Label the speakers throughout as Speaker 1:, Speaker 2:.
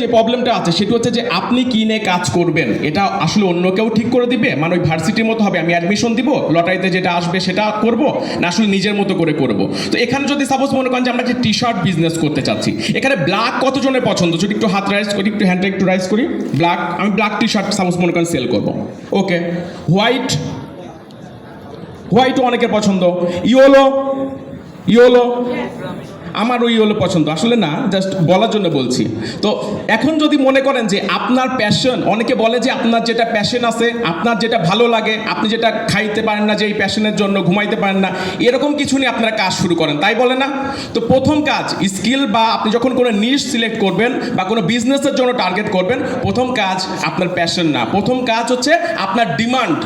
Speaker 1: যে প্রবলেমটা আছে, সেটা হচ্ছে যে আপনি কি নিয়ে কাজ করবেন? এটা আসলে অন্য কেউ ঠিক করে দিবে? মানে ওই ভার্সিটির মতো হবে, আমি অ্যাডমিশন দিব লটারিতে যেটা আসবে সেটা করব, না আসলে নিজের মতো করে করব? তো এখানে যদি সাপোজ মনে করেন যে আমরা যে টি শার্ট বিজনেস করতে চাচ্ছি, এখানে ব্ল্যাক কতজনের পছন্দ? যদি একটু হাত রাইজ করি, একটু হ্যান্ডটা একটু রাইজ করি ব্ল্যাক আমি ব্ল্যাক টি শার্ট সাপোজ মনে করেন সেল করব। ওকে হোয়াইট হোয়াইট অনেকের পছন্দ। ইয়োলো ইয়োলো আমারও ইয়োলো পছন্দ। আসলে না জাস্ট বলার জন্য বলছি। তো এখন যদি মনে করেন যে আপনার প্যাশন অনেকে বলে যে আপনার যেটা প্যাশন আছে, আপনার যেটা ভালো লাগে, আপনি যেটা খাইতে পারেন না, যে এই প্যাশনের জন্য ঘুমাইতে পারেন না, এরকম কিছু নিয়ে আপনারা কাজ শুরু করেন। তাই বলে না? তো প্রথম কাজ স্কিল বা আপনি যখন কোনো নিশ সিলেক্ট করবেন বা কোনো বিজনেসের জন্য টার্গেট করবেন, প্রথম কাজ আপনার প্যাশন না। প্রথম কাজ হচ্ছে আপনার ডিমান্ড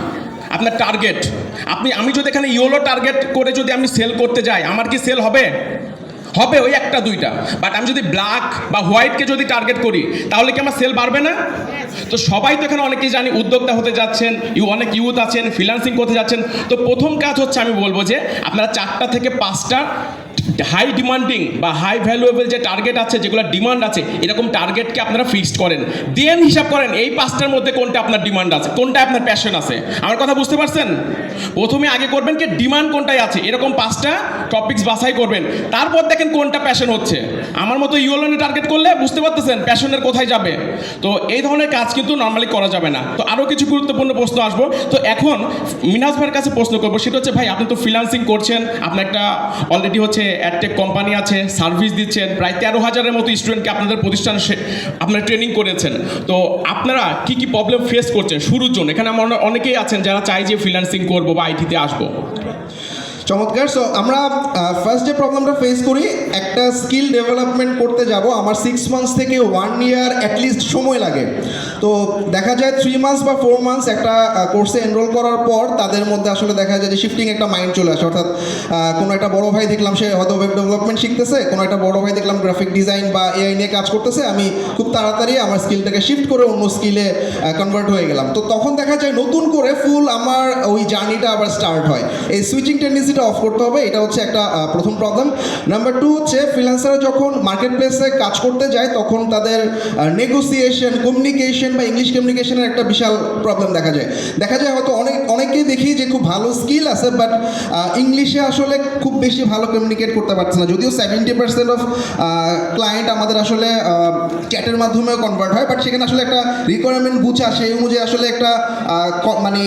Speaker 1: আপনার টার্গেট আপনি, আমি যদি এখানে ইয়োলো টার্গেট করে যদি আমি সেল করতে যাই, আমার কি সেল হবে? হবে ওই একটা দুইটা। বাট আমি যদি ব্ল্যাক বা হোয়াইটকে যদি টার্গেট করি, তাহলে কি আমার সেল বাড়বে না? তো সবাই তো এখানে অনেকেই জানি উদ্যোক্তা হতে যাচ্ছেন ইউ অনেক ইউথ আছেন ফ্রিল্যান্সিং করতে যাচ্ছেন। তো প্রথম কাজ হচ্ছে আমি বলব যে, আপনারা চারটা থেকে পাঁচটা হাই ডিমান্ডিং বা হাই ভ্যালুয়েবল যে টার্গেট আছে, যেগুলো ডিমান্ড আছে, এরকম টার্গেটকে আপনারা ফিক্সড করেন। দেন হিসাব করেন, এই পাঁচটার মধ্যে কোনটা আপনার ডিমান্ড আছে, কোনটা আপনার প্যাশন আছে। আমার কথা বুঝতে পারছেন? প্রথমে আগে করবেন কি ডিমান্ড কোনটায় আছে, এরকম পাঁচটা টপিকস বাছাই করবেন। তারপর দেখেন কোনটা প্যাশন হচ্ছে। আমার মতো ইউলোনে টার্গেট করলে বুঝতে পারতেছেন প্যাশনের কোথায় যাবে। তো এই ধরনের কাজ কিন্তু নর্মালি করা যাবে না। তো আরও কিছু গুরুত্বপূর্ণ প্রশ্ন আসব। তো এখন মিনাজ ভাইয়ের কাছে প্রশ্ন করব, সেটা হচ্ছে, ভাই, আপনি তো ফ্রিলান্সিং করছেন, আপনার একটা অলরেডি হচ্ছে অ্যাডটেক কোম্পানি আছে সার্ভিস দিচ্ছেন, প্রায় তেরো হাজারের মতো স্টুডেন্টকে আপনাদের প্রতিষ্ঠান আপনারা ট্রেনিং করেছেন। তো আপনারা কি কি প্রবলেম ফেস করছেন? শুরুর জন্য। এখানে আমার অনেকেই আছেন যারা চাই যে ফ্রিল্যান্সিং করব বা আইটিতে আসব।
Speaker 2: চমৎকার। সো আমরা ফার্স্ট যে প্রবলেমটা ফেস করি, একটা স্কিল ডেভেলপমেন্ট করতে যাব, আমার সিক্স মান্থস থেকে ওয়ান ইয়ার অ্যাটলিস্ট সময় লাগে। তো দেখা যায় থ্রি মান্থস বা ফোর মান্থস একটা কোর্সে এনরোল করার পর তাদের মধ্যে আসলে দেখা যায় যে শিফটিং একটা মাইন্ড চলে আসে। অর্থাৎ কোনো একটা বড় ভাই দেখলাম, সে হয়তো ওয়েব ডেভেলপমেন্ট শিখতেছে, কোনো একটা বড় ভাই দেখলাম গ্রাফিক ডিজাইন বা এআই নিয়ে কাজ করতেছে, আমি খুব তাড়াতাড়ি আমার স্কিলটাকে শিফট করে অন্য স্কিলে কনভার্ট হয়ে গেলাম। তো তখন দেখা যায় নতুন করে ফুল আমার ওই জার্নিটা আবার স্টার্ট হয়। এই সুইচিং টেন্ডেন্সিটা অফ করতে হবে, এটা হচ্ছে একটা প্রথম প্রবলেম নাম্বার টু হচ্ছে ফ্রিল্যান্সাররা যখন মার্কেট প্লেসে কাজ করতে যায়, তখন তাদের নেগোসিয়েশন কমিউনিকেশন বা ইংলিশ কমিউনিকেশনের একটা বিশাল প্রবলেম দেখা যায়। দেখা যায় হয়তো অনেক অনেকেই দেখি যে খুব ভালো স্কিল আছে বাট ইংলিশে আসলে খুব বেশি ভালো কমিউনিকেট করতে পারছে না। যদিও সেভেন্টি পার্সেন্ট অফ ক্লায়েন্ট আমাদের আসলে চ্যাটের মাধ্যমে কনভার্ট হয় বাট সেখানে আসলে একটা রিকোয়ারমেন্ট বুঝা সেই অনুযায়ী আসলে একটা মানে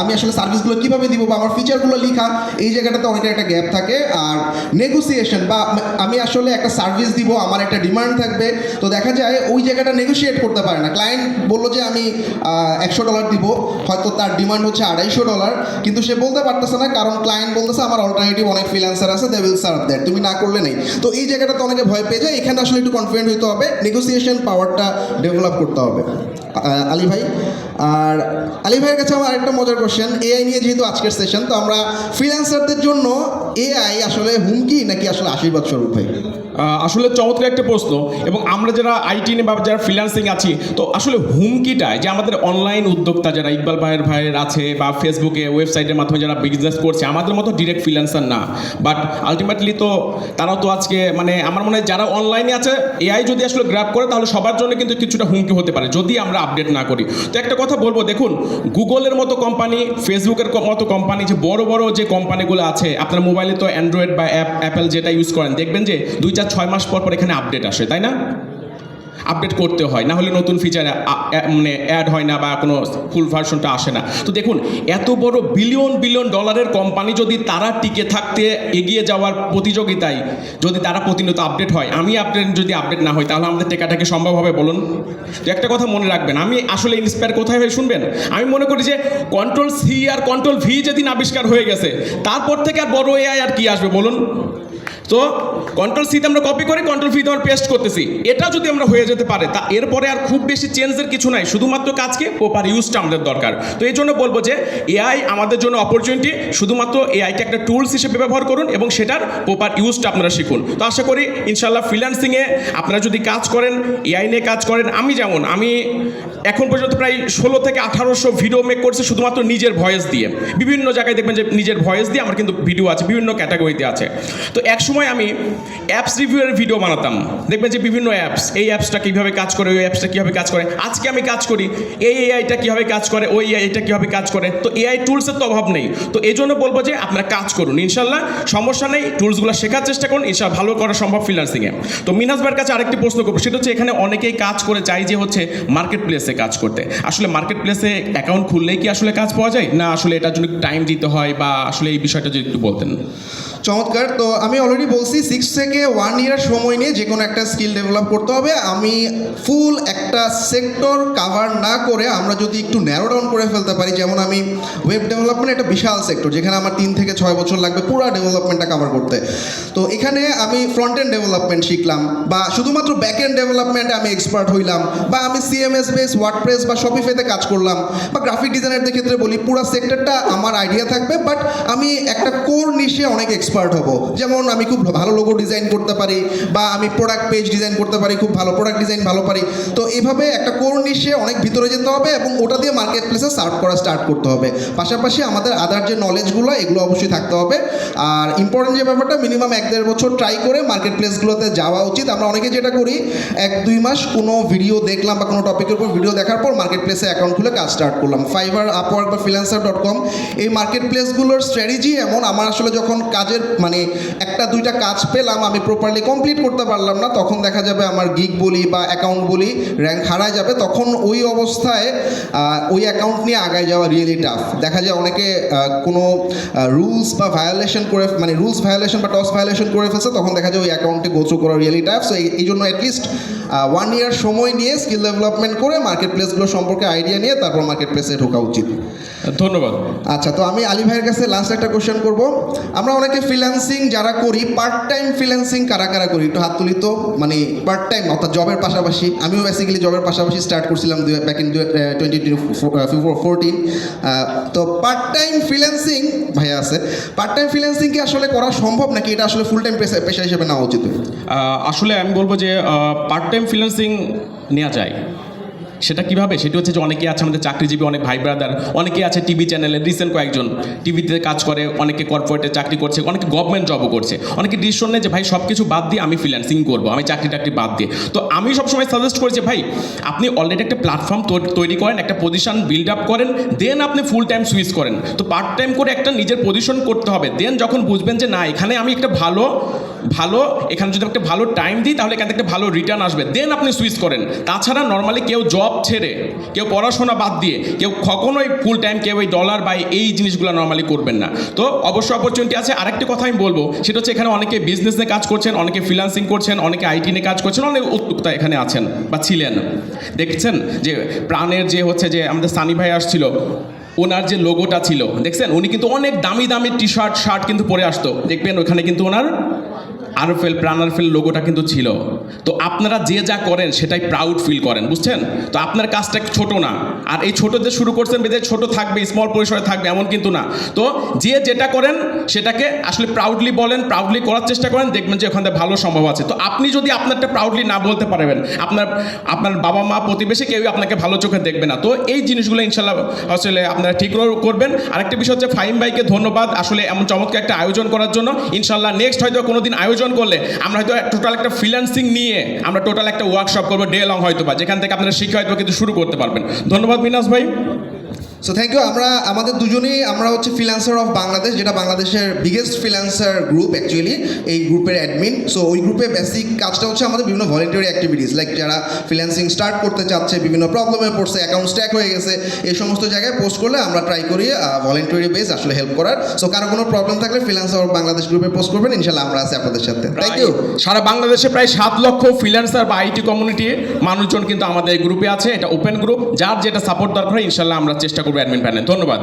Speaker 2: আমি আসলে সার্ভিসগুলো কীভাবে দিব বা আমার ফিচারগুলো লেখা, এই জায়গাটাতে অনেকটা একটা গ্যাপ থাকে। আর নেগোসিয়েশন বা আমি আসলে একটা সার্ভিস দিব, আমার একটা ডিমান্ড থাকবে। তো দেখা যায় ওই জায়গাটা নেগোসিয়েট করতে পারে না। ক্লায়েন্ট বলল যে, আমি একশো ডলার দিব। হয়তো তার ডিমান্ড হচ্ছে আড়াইশো ডলার কিন্তু সে বলতে পারতেছে না, কারণ ক্লায়েন্ট বলতেছে, আমার অল্টারনেটিভ অনেক ফ্রিল্যান্সার আছে দে উইল সার্ভ দ্যাট তুমি না করলে নেই। তো এই জায়গাটাতে অনেকে ভয় পেয়ে যায়। এখানে আসলে একটু কনফিডেন্ট হতে হবে। নেগোসিয়েশন পাওয়ারটা ডেভেলপ করতে হবে। আলী ভাই? আর আলী ভাইয়ের কাছে আমার আরেকটা মজার কোশ্চেন এআই নিয়ে যেহেতু আজকের সেশন তো আমরা ফ্রিল্যান্সারদের জন্য এআই আসলে হুমকি নাকি আসলে আশীর্বাদ স্বরূপ ভাই?
Speaker 1: আসলে চমৎকার একটা প্রশ্ন, এবং আমরা যারা আইটি বা যারা ফ্রিল্যান্সিং আছি, তো আসলে হুমকিটায় যে আমাদের অনলাইন উদ্যোক্তা যারা ইকবাল ভাইয়ের ভাইয়ের আছে বা ফেসবুকে ওয়েবসাইটের মাধ্যমে যারা বিজনেস করছে, আমাদের মতো ডিরেক্ট ফ্রিল্যান্সার না। বাট আলটিমেটলি তো তারাও তো আজকে মানে আমার মনে হয় যারা অনলাইনে আছে এআই যদি আসলে গ্র্যাপ করে, তাহলে সবার জন্য কিন্তু কিছুটা হুমকি হতে পারে, যদি আমরা আপডেট না করি। তো একটা কথা বলব, দেখুন, গুগলের মতো কোম্পানি ফেসবুকের মতো কোম্পানি যে বড় বড় যে কোম্পানিগুলো আছে, আপনার মোবাইলে তো অ্যান্ড্রয়েড বা অ্যাপ অ্যাপেল যেটা ইউজ করেন, দেখবেন যে দুই চার ছয় মাস পর পর এখানে আপডেট আসে, তাই না? আপডেট করতে হয়, না হলে নতুন ফিচার মানে অ্যাড হয় না বা কোনো ফুল ভার্সনটা আসে না। তো দেখুন, এত বড় বিলিয়ন বিলিয়ন ডলারের কোম্পানি যদি তারা টিকে থাকতে এগিয়ে যাওয়ার প্রতিযোগিতায় যদি তারা প্রতিনিয়ত আপডেট হয়, আমি আপডেট যদি আপডেট না হয়, তাহলে আমাদের টেকাটাকে সম্ভব হবে বলুন? তো একটা কথা মনে রাখবেন, আমি আসলে ইন্সপায়ার কোথায় হয়ে শুনবেন? আমি মনে করি যে কন্ট্রোল সি আর কন্ট্রোল ভি যেদিন আবিষ্কার হয়ে গেছে, তারপর থেকে আর বড় এআই আর কি আসবে বলুন? তো কন্ট্রোল সিতে আমরা কপি করে কন্ট্রোল ফিতে আমরা পেস্ট করতেছি। এটা যদি আমরা হয়ে যেতে পারে, তা এরপরে আর খুব বেশি চেঞ্জের কিছু নাই, শুধুমাত্র কাজকে প্রপার ইউজটা আমাদের দরকার। তো এই জন্য বলব যে এআই আমাদের জন্য অপরচুনিটি শুধুমাত্র এআইকে একটা টুলস হিসেবে ব্যবহার করুন এবং সেটার প্রপার ইউজটা আপনারা শিখুন। তো আশা করি ইনশাল্লাহ ফ্রিল্যান্সিংয়ে আপনারা যদি কাজ করেন এআই নিয়ে কাজ করেন, আমি যেমন, আমি এখন পর্যন্ত প্রায় ষোলো থেকে আঠারোশো ভিডিও মেক করছে শুধুমাত্র নিজের ভয়েস দিয়ে। বিভিন্ন জায়গায় দেখবেন যে, নিজের ভয়েস দিয়ে আমার কিন্তু ভিডিও আছে, বিভিন্ন ক্যাটাগরিতে আছে। তো এক সময় সময় আমি অ্যাপস রিভিউয়ের ভিডিও বানাতাম। দেখবেন যে বিভিন্ন অ্যাপস এই অ্যাপসটা কীভাবে কাজ করে, ওই অ্যাপসটা কীভাবে কাজ করে। আজকে আমি কাজ করি, এই এআইটা কীভাবে কাজ করে, ওই এআইটা কীভাবে কাজ করে। তো এআই টুলসের তো অভাব নেই। তো এই জন্য বলব যে আপনারা কাজ করুন। ইনশাল্লাহ সমস্যা নেই টুলসগুলো শেখার চেষ্টা করুন। ইনশাল্লাহ ভালো করা সম্ভব ফ্রিল্যান্সিংয়ে তো ভাইয়ের কাছে আরেকটি প্রশ্ন করব। সেটা হচ্ছে এখানে অনেকেই কাজ করে চাই যে হচ্ছে মার্কেট প্লেসে কাজ করতে। আসলে মার্কেট প্লেসে অ্যাকাউন্ট খুললেই কি আসলে কাজ পাওয়া যায়? না আসলে এটার জন্য টাইম দিতে হয় বা আসলে এই বিষয়টা যদি একটু বলতেন।
Speaker 2: চমৎকার। তো আমি অলরেডি বলছি সিক্স থেকে ওয়ান ইয়ার সময় নিয়ে যে কোনো একটা স্কিল ডেভেলপ করতে হবে। আমি ফুল একটা সেক্টর কাভার না করে আমরা যদি একটু ন্যারো ডাউন করে ফেলতে পারি, যেমন আমি ওয়েব ডেভেলপমেন্ট একটা বিশাল সেক্টর যেখানে আমার তিন থেকে ছয় বছর লাগবে পুরো ডেভেলপমেন্টটা কাভার করতে। তো এখানে আমি ফ্রন্ট এন্ড ডেভেলপমেন্ট শিখলাম, বা শুধুমাত্র ব্যাক এন্ড ডেভেলপমেন্টে আমি এক্সপার্ট হইলাম, বা আমি সিএমএস বেস ওয়ার্ডপ্রেস বা শপিফেতে কাজ করলাম, বা গ্রাফিক ডিজাইনারদের ক্ষেত্রে বলি, পুরো সেক্টরটা আমার আইডিয়া থাকবে বাট আমি একটা কোর নিশে অনেক এক্সপার্ট হব। যেমন আমি খুব ভালো লোগো ডিজাইন করতে পারি বা আমি প্রোডাক্ট পেজ ডিজাইন করতে পারি, খুব ভালো প্রোডাক্ট ডিজাইন ভালো পারি। তো এভাবে একটা কোর নিশে অনেক ভিতরে যেতে হবে এবং ওটা দিয়ে মার্কেট প্লেসে সার্ভ করা স্টার্ট করতে হবে। পাশাপাশি আমাদের আদার যে নলেজগুলো এগুলো অবশ্যই থাকতে হবে। আর ইম্পর্টেন্ট যে ব্যাপারটা মিনিমাম এক দেড় বছর ট্রাই করে মার্কেট প্লেসগুলোতে যাওয়া উচিত। আমরা অনেকে যেটা করি, এক দুই মাস কোনো ভিডিও দেখলাম বা কোনো টপিকের উপর ভিডিও দেখার পর মার্কেট প্লেসে অ্যাকাউন্ট খুলে কাজ স্টার্ট করলাম। ফাইবার আপওয়ার্ক বা ফ্রিল্যান্সার ডট কম এই মার্কেট প্লেসগুলোর স্ট্র্যাটেজি এমন। আমার আসলে যখন কাজের মানে একটা দুইটা কাজ পেলাম আমি প্রপারলি কমপ্লিট করতে পারলাম না তখন দেখা যাবে আমার গিগ বলি বা অ্যাকাউন্ট বলি র্যাঙ্ক হারায় যাবে তখন ওই অবস্থায় ওই অ্যাকাউন্ট নিয়ে আগায় যাওয়া রিয়েলি টাফ দেখা যায় অনেকে কোনো রুলস বা ভায়োলেশন করে মানে রুলস ভায়োলেশন বা টস ভায়োলেশন করে ফেলছে তখন দেখা যায় ওই অ্যাকাউন্টে গোথ্রু করা রিয়েলি টাফ সো এই জন্য অ্যাটলিস্ট ওয়ান ইয়ার সময় নিয়ে স্কিল ডেভেলপমেন্ট করে মার্কেট প্লেসগুলো সম্পর্কে আইডিয়া নিয়ে তারপর মার্কেট প্লেসে ঢোকা উচিত।
Speaker 1: ধন্যবাদ।
Speaker 2: আচ্ছা তো আমি আলী ভাইয়ের কাছে লাস্ট একটা কোশ্চেন করব। আমরা অনেকে ফ্রিল্যান্সিং যারা করি পার্ট টাইম ফ্রিল্যান্সিং কারা কারা করি? একটু হাত তুলি তো। মানে পার্ট টাইম অর্থাৎ জবের পাশাপাশি। আমিও বেসিক্যালি জবের পাশাপাশি স্টার্ট করছিলাম ব্যাক ইন টোয়েন্টি ফোরটিন তো পার্ট টাইম ফ্রিল্যান্সিং ভাইয়া আছে। পার্ট টাইম ফ্রিল্যান্সিং কি আসলে করা সম্ভব নাকি এটা আসলে ফুল টাইম পেশা হিসেবে নেওয়া উচিত?
Speaker 1: আসলে আমি বলব যে পার্ট টাইম ফ্রিল্যান্সিং নেওয়া যায়। সেটা কীভাবে? সেটি হচ্ছে যে অনেকে আছে আমাদের চাকরিজীবী, অনেক ভাই ব্রাদার অনেকে আছে টিভি চ্যানেলে রিসেন্ট কয়েকজন টিভিতে কাজ করে, অনেকে কর্পোরেটে চাকরি করছে, অনেকে গভর্নমেন্ট জবও করছে। অনেকে ডিসিশন নেয় যে, ভাই সব কিছু বাদ দিয়ে আমি ফ্রিল্যান্সিং করব, আমি চাকরি টাকরি বাদ দিয়ে। তো আমি সবসময় সাজেস্ট করি যে, ভাই, আপনি অলরেডি একটা প্ল্যাটফর্ম তৈরি করেন, একটা পজিশন বিল্ড আপ করেন দেন আপনি ফুল টাইম সুইচ করেন। তো পার্ট টাইম করে একটা নিজের পজিশন করতে হবে। দেন যখন বুঝবেন যে, না, এখানে আমি একটা ভালো ভালো, এখানে যদি একটা ভালো টাইম দিই, তাহলে এখান একটা ভালো রিটার্ন আসবে। দেন আপনি সুইচ করেন। তাছাড়া নর্মালি কেউ জব ছেড়ে, কেউ পড়াশোনা বাদ দিয়ে, কেউ কখনোই ফুল টাইম কেউ এই ডলার বা এই জিনিসগুলো নর্মালি করবেন না। তো অবশ্যই অপরচুনিটি আছে। আরেকটি কথা আমি বলব, সেটা হচ্ছে এখানে অনেকে বিজনেস নিয়ে কাজ করছেন, অনেকে ফ্রিল্যান্সিং করছেন, অনেকে আইটি নিয়ে কাজ করছেন, অনেক উদ্যোক্তা এখানে আছেন বা ছিলেন। দেখছেন যে প্রাণের যে হচ্ছে যে আমাদের সানি ভাই আসছিল, ওনার যে লোগোটা ছিল, দেখছেন? উনি কিন্তু অনেক দামি দামি টি শার্ট শার্ট কিন্তু পরে আসতো। দেখবেন ওখানে কিন্তু ওনার আরফেল প্রাণারফেল লোগোটা কিন্তু ছিল। তো আপনারা যে যা করেন, সেটাই প্রাউড ফিল করেন, বুঝছেন? তো আপনার কাজটা ছোট না। আর এই ছোট যে শুরু করছেন, বেঁধে ছোট থাকবে স্মল পরিসরে থাকবে, এমন কিন্তু না। তো যে যেটা করেন, সেটাকে আসলে প্রাউডলি বলেন প্রাউডলি করার চেষ্টা করেন, দেখবেন যে ওখানে ভালো সম্ভব আছে। তো আপনি যদি আপনারটা প্রাউডলি না বলতে পারবেন, আপনার আপনার বাবা মা প্রতিবেশী কেউই আপনাকে ভালো চোখে দেখবে না। তো এই জিনিসগুলো ইনশাল্লাহ আসলে আপনারা ঠিক করবেন। আরেকটা বিষয় হচ্ছে ফাহিম ভাইকে ধন্যবাদ। আসলে এমন চমৎকার একটা আয়োজন করার জন্য। ইনশাল্লাহ নেক্সট হয়তো কোনো দিন আয়োজন করলে আমরা হয়তো টোটাল একটা ফ্রিল্যান্সিং নিয়ে আমরা টোটাল একটা ওয়ার্কশপ করব ডে লং হয়তো বা যেখান থেকে আপনারা শিখে হয়তো কিন্তু শুরু করতে পারবেন। ধন্যবাদ মিনাস ভাই।
Speaker 2: সো থ্যাংক ইউ আমরা আমাদের দুজনেই আমরা হচ্ছে ফ্রিল্যান্সার অফ বাংলাদেশ যেটা বাংলাদেশের বিগেস্ট ফ্রিল্যান্সার গ্রুপ অ্যাকচুয়ালি এই গ্রুপের অ্যাডমিন সো ওই গ্রুপে বেসিক কাজটা হচ্ছে আমাদের বিভিন্ন ভলেন্টারি অ্যাক্টিভিটিস লাইক যারা ফ্রিল্যান্সিং স্টার্ট করতে চাচ্ছে বিভিন্ন প্রবলেমে পড়ছে অ্যাকাউন্ট স্ট্যাক হয়ে গেছে এই সমস্ত জায়গায় পোস্ট করলে আমরা ট্রাই করি ভলেন্টারি বেস আসলে হেল্প করার। সো কারও কোনো প্রবলেম থাকলে ফ্রিল্যান্সার অফ বাংলাদেশ গ্রুপে পোস্ট করবেন ইনশাল্লাহ আমরা আছি আপনাদের সাথে। থ্যাংক ইউ
Speaker 1: সারা বাংলাদেশে প্রায় সাত লক্ষ ফ্রিল্যান্সার বা আইটি কমিউনিটি মানুষজন কিন্তু আমাদের এই গ্রুপে আছে। এটা ওপেন গ্রুপ যার যেটা সাপোর্ট দরকার ইনশাল্লাহ আমরা চেষ্টা করব অ্যাডমিন প্যানেল ধন্যবাদ।